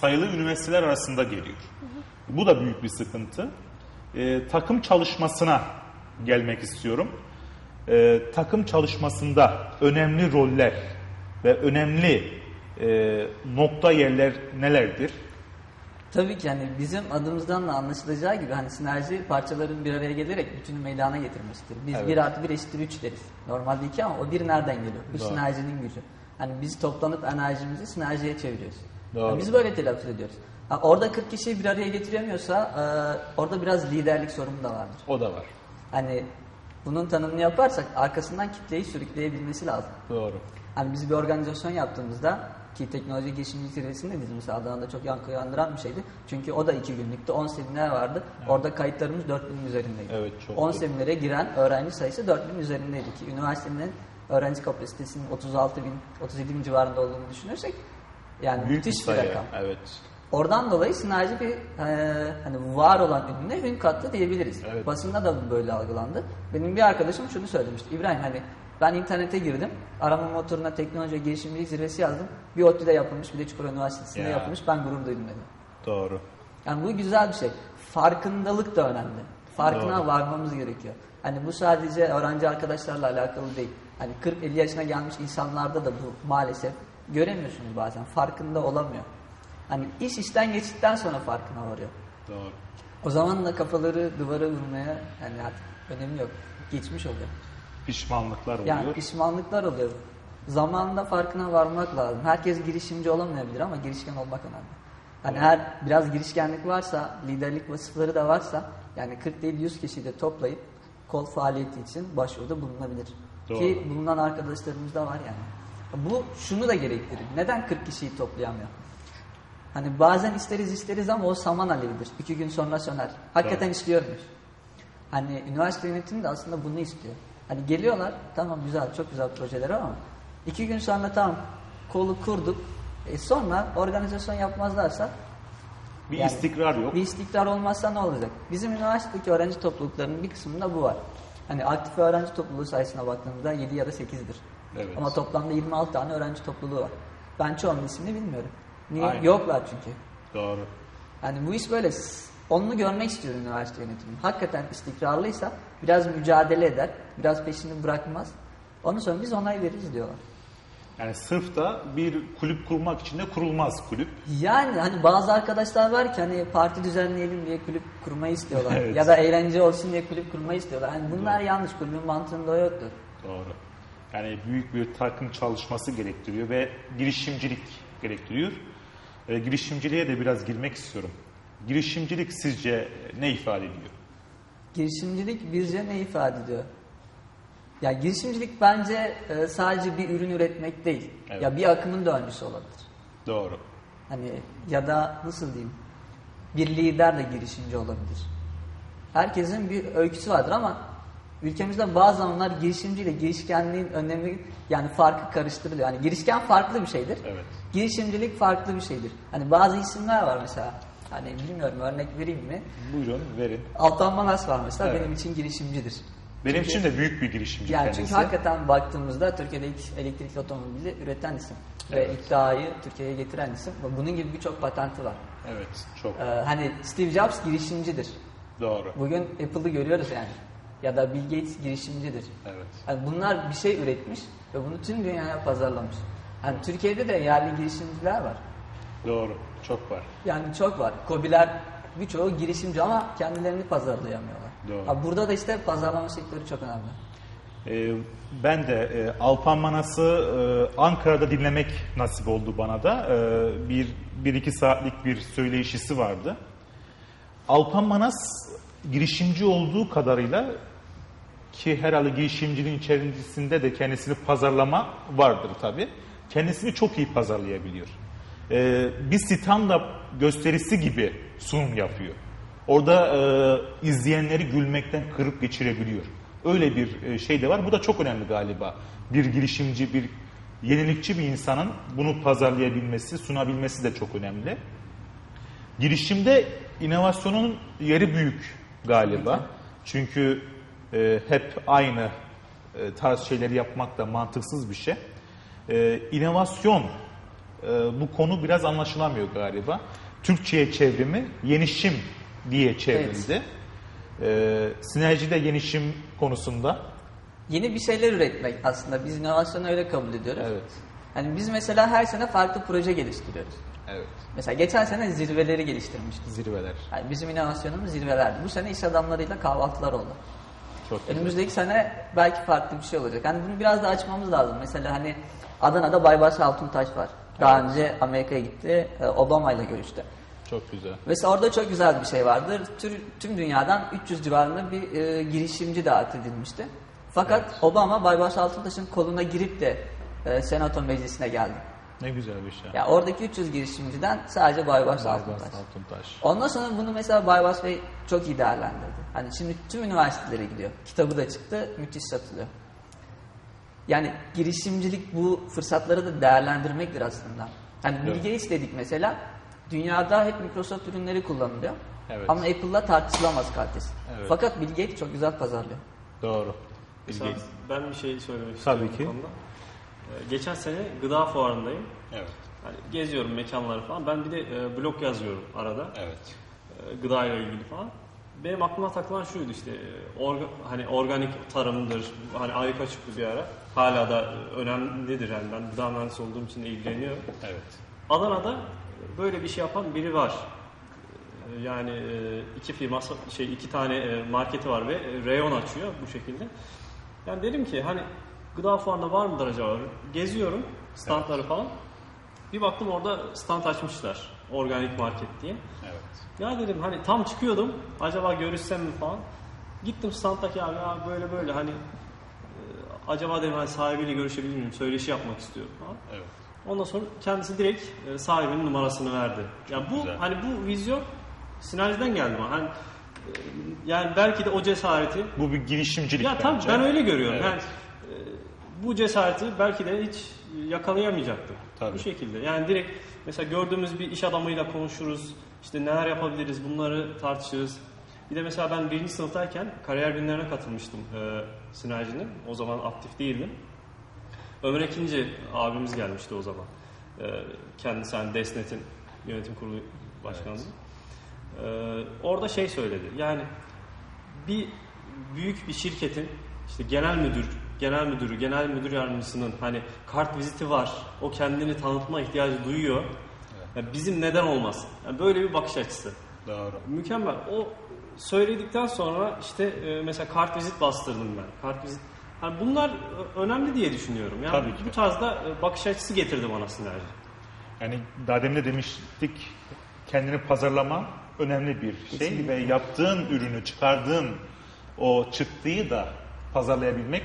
sayılı üniversiteler arasında geliyor. Bu da büyük bir sıkıntı. E, takım çalışmasına gelmek istiyorum. E, takım çalışmasında önemli roller ve önemli e, nokta yerler nelerdir? Tabii ki hani bizim adımızdan da anlaşılacağı gibi hani sinerji parçaların bir araya gelerek bütünü meydana getirmesidir. Biz Evet. 1 artı 1 eşittir 3 deriz. Normalde 2 ama o 1 nereden geliyor? Bu Doğru. sinerjinin gücü. Hani biz toplanıp enerjimizi sinerjiye çeviriyoruz. Doğru. Yani biz böyle telaffuz ediyoruz. Orada 40 kişiyi bir araya getiremiyorsa e, orada biraz liderlik sorunu da vardır. O da var. Hani bunun tanımını yaparsak arkasından kitleyi sürükleyebilmesi lazım. Doğru. Hani biz bir organizasyon yaptığımızda ki teknoloji girişimci zirvesinde biz mesela Adana'da çok yankı uyandıran bir şeydi. Çünkü o da iki günlükte 10 seminer vardı. Orada kayıtlarımız 4000 üzerindeydi. Evet, çok 10 iyi. seminere giren öğrenci sayısı 4000 üzerindeydi ki üniversitenin öğrenci kapasitesinin 36 bin, 37 bin civarında olduğunu düşünürsek yani Büyük bir müthiş bir sayı. rakam. Evet. Oradan dolayı sinerji bir e, hani var olan ürüne ün kattı diyebiliriz. Evet. Basında da böyle algılandı. Benim bir arkadaşım şunu söylemişti. İbrahim hani ben internete girdim. Arama motoruna teknoloji girişimcilik zirvesi yazdım. Bir ODTÜ'de yapılmış, bir de Çukurova Üniversitesi'nde Ya. yapılmış. Ben gurur duydum dedi. Doğru. Yani bu güzel bir şey. Farkındalık da önemli. Farkına Doğru. varmamız gerekiyor. Hani bu sadece öğrenci arkadaşlarla alakalı değil. Hani 40-50 yaşına gelmiş insanlarda da bu maalesef göremiyorsunuz bazen. Farkında olamıyor. Hani iş işten geçtikten sonra farkına varıyor. Doğru. O zaman da kafaları duvara vurmaya yani artık önemi yok. Geçmiş oluyor. Pişmanlıklar oluyor. Yani pişmanlıklar oluyor. Zamanında farkına varmak lazım. Herkes girişimci olamayabilir ama girişken olmak önemli. Hani eğer biraz girişkenlik varsa, liderlik vasıfları da varsa yani 40 değil 100 kişiyi de toplayıp kol faaliyeti için başvuruda bulunabilir. Doğru. Ki bulunan arkadaşlarımız da var yani. Bu şunu da gerektirir. Neden 40 kişiyi toplayamıyor? Hani bazen isteriz isteriz ama o saman alevidir. İki gün sonra söner. Hakikaten Doğru. istiyormuş. Hani üniversite yönetimi de aslında bunu istiyor. Hani geliyorlar tamam güzel çok güzel projeler ama iki gün sonra tamam kolu kurduk. E sonra organizasyon yapmazlarsa bir yani istikrar yok. Bir istikrar olmazsa ne olacak? Bizim üniversitedeki öğrenci topluluklarının bir kısmında bu var. Hani aktif öğrenci topluluğu sayısına baktığımızda 7 ya da 8'dir. Evet. Ama toplamda 26 tane öğrenci topluluğu var. Ben çoğunun ismini bilmiyorum. Niye? Aynen. Yoklar çünkü. Doğru. Hani bu iş böyle. Onu görmek istiyor üniversite yönetimi. Hakikaten istikrarlıysa biraz mücadele eder, biraz peşini bırakmaz. Ondan sonra biz onay veririz diyorlar. Yani sırf da bir kulüp kurmak için de kurulmaz kulüp. Yani hani bazı arkadaşlar var ki hani parti düzenleyelim diye kulüp kurmayı istiyorlar. Evet. Ya da eğlence olsun diye kulüp kurmayı istiyorlar. Hani bunlar yanlış. Kulübün mantığında yoktur. Doğru. Yani büyük bir takım çalışması gerektiriyor ve girişimcilik gerektiriyor. E, girişimciliğe de biraz girmek istiyorum. Girişimcilik sizce ne ifade ediyor? Girişimcilik bizce ne ifade ediyor? Ya girişimcilik bence e, sadece bir ürün üretmek değil. Evet. Ya bir akımın da öncüsü olabilir. Doğru. Hani ya da nasıl diyeyim? Bir lider de girişimci olabilir. Herkesin bir öyküsü vardır ama ülkemizde bazı zamanlar girişimciyle girişkenliğin önemi yani farkı karıştırılıyor. Hani girişken farklı bir şeydir. Evet. Girişimcilik farklı bir şeydir. Hani bazı isimler var mesela. Hani bilmiyorum örnek vereyim mi? Buyurun verin. Altan Manas var mesela Evet. benim için girişimcidir. Benim için de büyük bir girişimci Yani kendisi. çünkü hakikaten baktığımızda Türkiye'de ilk elektrikli otomobili üreten isim. Evet. Ve iddiayı Türkiye'ye getiren isim. Ve Bunun gibi birçok patenti var. Evet, çok Ee, hani Steve Jobs girişimcidir. doğru. Bugün Apple'ı görüyoruz yani. Ya da Bill Gates girişimcidir. Evet. Yani bunlar bir şey üretmiş ve bunu tüm dünyaya pazarlamış. Yani Türkiye'de de yerli girişimciler var. Doğru. Çok var. Yani çok var. Kobiler birçoğu girişimci ama kendilerini pazarlayamıyorlar. Doğru. Ha, burada da işte pazarlama sektörü çok önemli. Ee, ben de e, Alpan Manas'ı e, Ankara'da dinlemek nasip oldu bana da. Ee, bir, bir iki saatlik bir söyleşisi vardı. Alpan Manas girişimci olduğu kadarıyla ki herhalde girişimciliğin içerisinde de kendisini pazarlama vardır tabi. Kendisini çok iyi pazarlayabiliyor. Ee, bir stand-up gösterisi gibi sunum yapıyor. Orada e, izleyenleri gülmekten kırıp geçirebiliyor. Öyle bir e, şey de var. Bu da çok önemli galiba. Bir girişimci, bir yenilikçi bir insanın bunu pazarlayabilmesi, sunabilmesi de çok önemli. Girişimde inovasyonun yeri büyük galiba. Çünkü e, hep aynı e, tarz şeyleri yapmak da mantıksız bir şey. E, inovasyon e, bu konu biraz anlaşılamıyor galiba. Türkçe'ye çevrimi yenişim diye çevrildi. E, sinerjide yenişim konusunda Yeni bir şeyler üretmek aslında. Biz inovasyonu öyle kabul ediyoruz. Evet. Hani biz mesela her sene farklı proje geliştiriyoruz. evet Mesela geçen sene zirveleri geliştirmiştik. zirveler Yani bizim inovasyonumuz zirvelerdi. Bu sene iş adamlarıyla kahvaltılar oldu. Çok güzel. Önümüzdeki sene belki farklı bir şey olacak. Hani bunu biraz da açmamız lazım. Mesela hani Adana'da Baybars Altuntaş var. Daha önce Amerika'ya gitti. e, Obama ile görüştü. Çok güzel. Mesela orada çok güzel bir şey vardır. Tür, tüm dünyadan 300 civarında bir e, girişimci davet edilmişti. Fakat Obama Baybars Altuntaş'ın koluna girip de e, Senato meclisine geldi. Ne güzel bir şey. Ya oradaki 300 girişimciden sadece Baybars Baybars Altuntaş. Altuntaş. Ondan sonra bunu mesela Baybars Bey çok iyi değerlendirdi. Hani şimdi tüm üniversitelere gidiyor. Kitabı da çıktı, müthiş satılıyor. Yani girişimcilik bu fırsatları da değerlendirmektir aslında. Hani Bill Evet. Gates dedik mesela, dünyada hep Microsoft ürünleri kullanılıyor. Evet. Ama Apple'la tartışılamaz kalitesi. Evet. Fakat Bill Gates çok güzel pazarlıyor. Doğru. Mesela Bilgi- ben bir şey söylemek Tabii istiyorum bu ki. konuda. Geçen sene gıda fuarındayım. Evet. Hani geziyorum mekanları falan. Ben bir de e, blog yazıyorum arada. Evet. E, gıda ile ilgili falan. Benim aklıma takılan şuydu işte e, orga, hani organik tarımdır. Hani ayıka çıktı bir ara. Hala da e, önemlidir yani ben gıda mühendisi olduğum için ilgileniyorum. Evet. Adana'da böyle bir şey yapan biri var. Yani iki firma şey iki tane marketi var ve reyon açıyor bu şekilde. Yani dedim ki hani gıda fuarında var mıdır acaba? Geziyorum standları falan. Bir baktım orada stand açmışlar. Organik market diye. Evet. Ya dedim hani tam çıkıyordum. Acaba görüşsem mi falan. Gittim standdaki abi ya böyle böyle hani e, acaba dedim hani sahibiyle görüşebilir miyim? Söyleşi yapmak istiyorum falan. Evet. Ondan sonra kendisi direkt e, sahibinin numarasını verdi. Yani bu Güzel. hani bu vizyon sinerjiden geldi bana. Hani e, yani belki de o cesareti Bu bir girişimcilik ya tabii bence. ben öyle görüyorum. Evet. Yani bu cesareti belki de hiç yakalayamayacaktım. Tabii. Bu şekilde. Yani direkt mesela gördüğümüz bir iş adamıyla konuşuruz. İşte neler yapabiliriz bunları tartışırız. Bir de mesela ben birinci sınıftayken kariyer günlerine katılmıştım e, sinerjinin. O zaman aktif değildim. Ömer Ekinci abimiz gelmişti o zaman. Ee, kendisi hani Desnet'in yönetim kurulu başkanı. Ee, orada şey söyledi. Yani bir büyük bir şirketin işte genel müdür, genel müdürü, genel müdür yardımcısının hani kart viziti var. O kendini tanıtma ihtiyacı duyuyor. Ya bizim neden olmasın? Yani böyle bir bakış açısı. Doğru. Mükemmel. O söyledikten sonra işte e, mesela kart vizit bastırdım ben. Kart vizit. Hani bunlar ö- önemli diye düşünüyorum. Yani Tabii ki. bu tarzda e, bakış açısı getirdi bana sinerji. Yani daha demin de demiştik kendini pazarlama önemli bir şey Kesinlikle. ve yaptığın ürünü çıkardığın o çıktıyı da pazarlayabilmek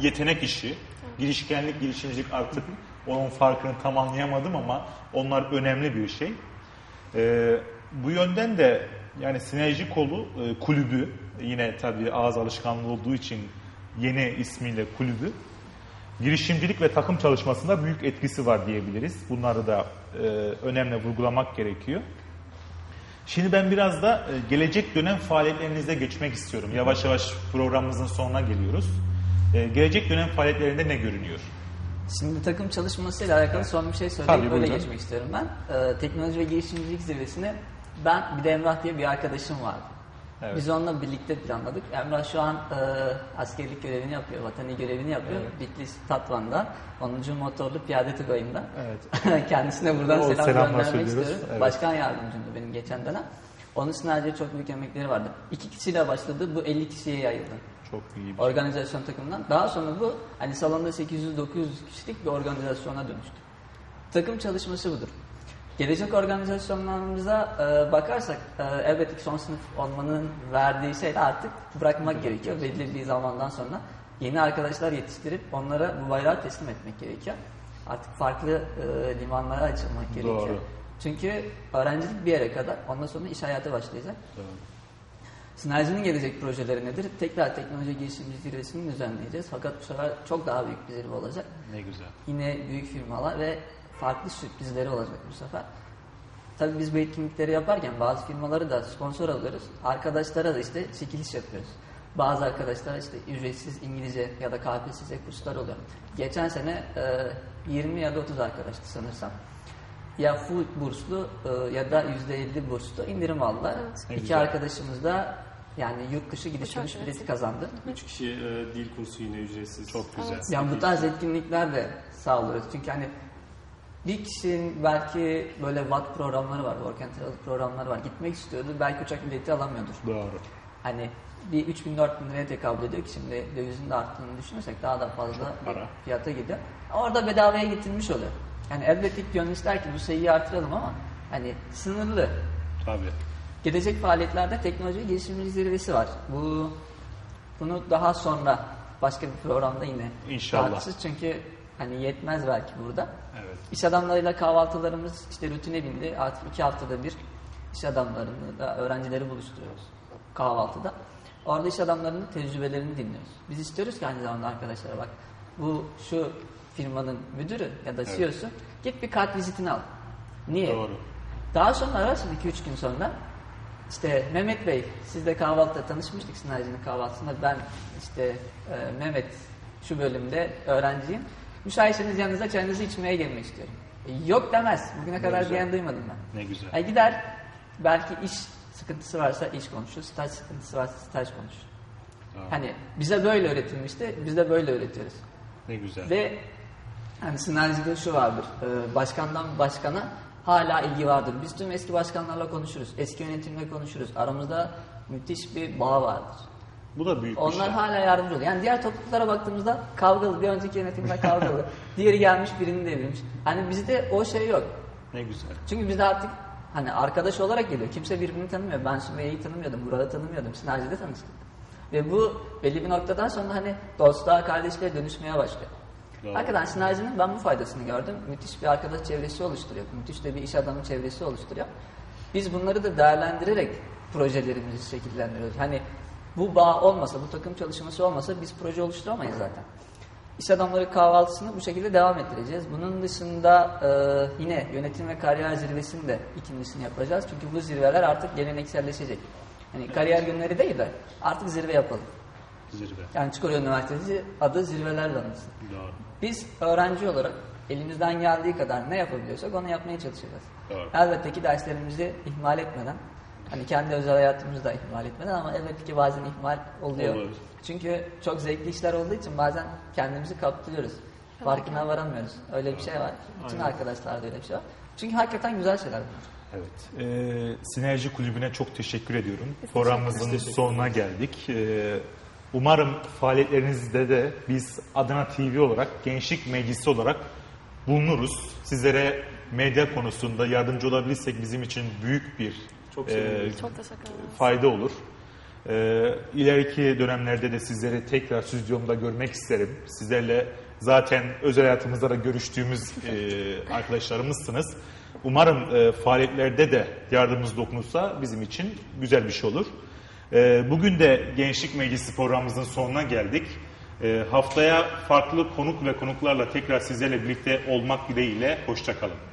yetenek işi. Girişkenlik, girişimcilik artık onun farkını tam anlayamadım ama onlar önemli bir şey. Ee, bu yönden de yani sinerji kolu e, kulübü yine tabii ağız alışkanlığı olduğu için yeni ismiyle kulübü girişimcilik ve takım çalışmasında büyük etkisi var diyebiliriz. Bunları da e, önemli vurgulamak gerekiyor. Şimdi ben biraz da e, gelecek dönem faaliyetlerinize geçmek istiyorum. Yavaş yavaş programımızın sonuna geliyoruz. E, gelecek dönem faaliyetlerinde ne görünüyor? Şimdi takım çalışmasıyla alakalı son bir şey Tabii, söyleyip buyurun. geçmek istiyorum ben. Ee, teknoloji ve girişimcilik zirvesine ben bir de Emrah diye bir arkadaşım vardı. Evet. Biz onunla birlikte planladık. Emrah şu an e, askerlik görevini yapıyor, vatani görevini yapıyor. Bitlis Tatvan'da, 10. Motorlu Piyade Tugayı'nda. Evet. Kendisine buradan O selam selamlar göndermek söylüyoruz. istiyorum. Evet. Başkan yardımcımdı benim geçen dönem. Onun sinerjiye çok büyük emekleri vardı. İki kişiyle başladı, bu 50 kişiye yayıldı Çok iyi bir şey. organizasyon takımından. Daha sonra bu hani salonda 800-900 kişilik bir organizasyona dönüştü. Takım çalışması budur. Gelecek organizasyonlarımıza e, bakarsak e, elbette ki son sınıf olmanın verdiği şey de artık bırakmak gerekiyor belli bir zamandan sonra. Yeni arkadaşlar yetiştirip onlara bu bayrağı teslim etmek gerekiyor. Artık farklı e, limanlara açılmak gerekiyor. Doğru. Çünkü öğrencilik bir yere kadar ondan sonra iş hayatı başlayacak. Sinerjinin gelecek projeleri nedir? Tekrar teknoloji girişimci zirvesini düzenleyeceğiz. Fakat bu sefer çok daha büyük bir zirve olacak. Ne güzel. Yine büyük firmalar ve farklı sürprizleri olacak bu sefer. Tabii biz bu etkinlikleri yaparken bazı firmaları da sponsor alıyoruz. Arkadaşlara da işte çekiliş yapıyoruz. Bazı arkadaşlar işte ücretsiz İngilizce ya da KPSS kurslar oluyor. Geçen sene e, 20 ya da 30 arkadaştı sanırsam. Ya full burslu e, ya da %50 burslu indirim aldılar. Evet. İki arkadaşımız da yani yurt dışı gidiş dönüş bileti. kazandı. Üç kişi e, dil kursu yine ücretsiz. Çok güzel. Evet. Yani bu tarz etkinlikler de sağlıyoruz. Çünkü hani bir kişinin belki böyle watt programları var, work and travel programları var. Gitmek istiyordu, belki uçak bileti alamıyordur. Doğru. Hani bir 3000 4000 liraya tekabül ediyor ki şimdi dövizin de arttığını düşünürsek daha da fazla fiyata gidiyor. Orada bedavaya getirilmiş oluyor. Yani elbette ki gönül ister ki bu sayıyı artıralım ama hani sınırlı. Tabii. Gelecek faaliyetlerde teknoloji ve girişimcilik zirvesi var. Bu bunu daha sonra başka bir programda yine İnşallah. tartışırız. Çünkü hani yetmez belki burada. Evet. İş adamlarıyla kahvaltılarımız işte rutine bindi. Artık iki haftada bir iş adamlarını da öğrencileri buluşturuyoruz kahvaltıda. Orada iş adamlarının tecrübelerini dinliyoruz. Biz istiyoruz ki aynı zamanda arkadaşlara bak bu şu firmanın müdürü ya da CEO'su git bir kart vizitini al. Niye? Doğru. Daha sonra ararsın 2-3 gün sonra işte Mehmet Bey sizle kahvaltıda tanışmıştık Sınavcı'nın kahvaltısında ben işte e, Mehmet şu bölümde öğrenciyim. Müsaitseniz yanınıza çayınızı içmeye gelmek istiyorum. E, yok demez. Bugüne kadar güzel. diyen duymadım ben. Ne güzel. Yani gider belki iş sıkıntısı varsa iş konuşur, staj sıkıntısı varsa staj konuşur. Hani bize böyle öğretilmişti, biz de böyle öğretiyoruz. Ne güzel. Ve hani sinerjide şu vardır. e, Başkandan başkana hala ilgi vardır. Biz tüm eski başkanlarla konuşuruz. Eski yönetimle konuşuruz. Aramızda müthiş bir bağ vardır. Bu da büyük bir Onlar şey. hala yardımcı oluyor. Yani diğer topluluklara baktığımızda kavgalı. Bir önceki yönetimde kavgalı. Diğeri gelmiş birini devirmiş. Hani bizde o şey yok. Ne güzel. Çünkü bizde artık hani arkadaş olarak geliyor. Kimse birbirini tanımıyor. Ben Sümeyye'yi tanımıyordum. Burak'ı tanımıyordum. Sinerjide tanıştık. Ve bu belli bir noktadan sonra hani dostluğa, kardeşliğe dönüşmeye başlıyor. Doğru. Hakikaten sinerjinin ben bu faydasını gördüm. Müthiş bir arkadaş çevresi oluşturuyor. Müthiş de bir iş adamı çevresi oluşturuyor. Biz bunları da değerlendirerek projelerimizi şekillendiriyoruz. Hani bu bağ olmasa, bu takım çalışması olmasa biz proje oluşturamayız zaten. İş adamları kahvaltısını bu şekilde devam ettireceğiz. Bunun dışında e, yine yönetim ve kariyer zirvesini de ikincisini yapacağız. Çünkü bu zirveler artık gelenekselleşecek. Hani kariyer günleri değil de artık zirve yapalım. Zirve. Yani Çukurova Üniversitesi adı zirvelerle anılsın. Doğru. Biz öğrenci olarak elimizden geldiği kadar ne yapabiliyorsak onu yapmaya çalışacağız. Doğru. Elbette ki derslerimizi ihmal etmeden, hani kendi özel hayatımızı da ihmal etmeden ama elbette ki bazen ihmal oluyor. Olur. Çünkü çok zevkli işler olduğu için bazen kendimizi kaptırıyoruz. Farkına varamıyoruz. Öyle bir şey var. Bütün Aynen. arkadaşlarda öyle bir şey var. Çünkü hakikaten güzel şeyler bunlar. Evet. Ee, Sinerji Kulübü'ne çok teşekkür ediyorum. Programımızın sonuna geldik. Ee, umarım faaliyetlerinizde de biz Adana TV olarak, Gençlik Meclisi olarak bulunuruz. Sizlere medya konusunda yardımcı olabilirsek bizim için büyük bir Çok e. Çok teşekkür ederiz. fayda olur. Ee, ileriki dönemlerde de sizleri tekrar stüdyomda görmek isterim. Sizlerle zaten özel hayatımızda da görüştüğümüz e, arkadaşlarımızsınız. Umarım e, faaliyetlerde de yardımımız dokunursa bizim için güzel bir şey olur. E, bugün de Gençlik Meclisi programımızın sonuna geldik. E, haftaya farklı konuk ve konuklarla tekrar sizlerle birlikte olmak dileğiyle hoşçakalın.